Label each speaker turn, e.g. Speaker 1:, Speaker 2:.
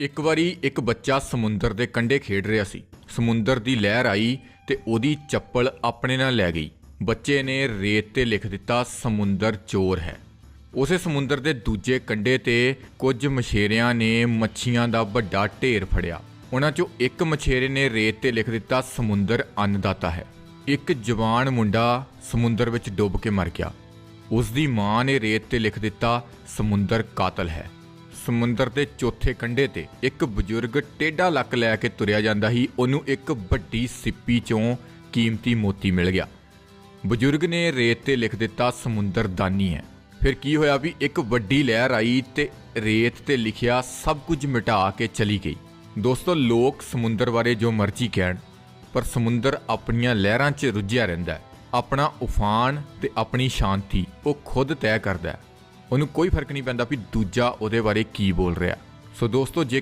Speaker 1: ਇੱਕ ਵਾਰੀ ਇੱਕ ਬੱਚਾ ਸਮੁੰਦਰ ਦੇ ਕੰਢੇ ਖੇਡ ਰਿਹਾ ਸੀ। ਸਮੁੰਦਰ ਦੀ ਲਹਿਰ ਆਈ ਤੇ ਉਹਦੀ ਚੱਪਲ ਆਪਣੇ ਨਾਲ ਲੈ ਗਈ। ਬੱਚੇ ਨੇ ਰੇਤ ਤੇ ਲਿਖ ਦਿੱਤਾ, ਸਮੁੰਦਰ ਚੋਰ ਹੈ। ਉਸੇ ਸਮੁੰਦਰ ਦੇ ਦੂਜੇ ਕੰਢੇ ਤੇ ਕੁਝ ਮਛੇਰਿਆਂ ਨੇ ਮੱਛੀਆਂ ਦਾ ਵੱਡਾ ਢੇਰ ਫੜਿਆ। ਉਹਨਾਂ ਚੋਂ ਇੱਕ ਮਛੇਰੇ ਨੇ ਰੇਤ ਤੇ ਲਿਖ ਦਿੱਤਾ, ਸਮੁੰਦਰ ਅੰਨਦਾਤਾ ਹੈ। ਇੱਕ ਜਵਾਨ ਮੁੰਡਾ ਸਮੁੰਦਰ ਵਿੱਚ ਡੁੱਬ ਕੇ ਮਰ ਗਿਆ। ਉਸ ਦੀ ਮਾਂ ਨੇ ਰੇਤ ਤੇ ਲਿਖ ਦਿੱਤਾ, ਸਮੁੰਦਰ ਕਾਤਲ ਹੈ। ਸਮੁੰਦਰ ਦੇ ਚੌਥੇ ਕੰਢੇ ਤੇ ਇੱਕ ਬਜ਼ੁਰਗ ਟੇਢਾ ਲੱਕ ਲੈ ਕੇ ਤੁਰਿਆ ਜਾਂਦਾ ਸੀ। ਉਹਨੂੰ ਇੱਕ ਵੱਡੀ ਸਿੱਪੀ ਚੋਂ ਕੀਮਤੀ ਮੋਤੀ ਮਿਲ ਗਿਆ। ਬਜ਼ੁਰਗ ਨੇ ਰੇਤ ਤੇ ਲਿਖ ਦਿੱਤਾ, ਸਮੁੰਦਰ ਦਾਨੀ ਹੈ। ਫਿਰ ਕੀ ਹੋਇਆ ਵੀ ਇੱਕ ਵੱਡੀ ਲਹਿਰ ਆਈ ਤੇ ਰੇਤ ਤੇ ਲਿਖਿਆ, ਸਭ ਕੁਝ ਮਿਟਾ ਕੇ ਚਲੀ ਗਈ। ਦੋਸਤੋ, ਲੋਕ ਸਮੁੰਦਰ ਬਾਰੇ ਜੋ ਮਰਜ਼ੀ ਕਹਿਣ, ਪਰ ਸਮੁੰਦਰ ਆਪਣੀਆਂ ਲਹਿਰਾਂ 'ਚ ਰੁੱਝਿਆ ਰਹਿੰਦਾ ਹੈ। ਆਪਣਾ ਉਫਾਨ ਤੇ ਆਪਣੀ ਸ਼ਾਂਤੀ ਉਹ ਖੁਦ ਤੈਅ ਕਰਦਾ ਹੈ। ਉਹਨੂੰ ਕੋਈ ਫ਼ਰਕ ਨਹੀਂ ਪੈਂਦਾ ਵੀ ਦੂਜਾ ਉਹਦੇ ਬਾਰੇ ਕੀ ਬੋਲ ਰਿਹਾ। ਸੋ ਦੋਸਤੋ, ਜੇ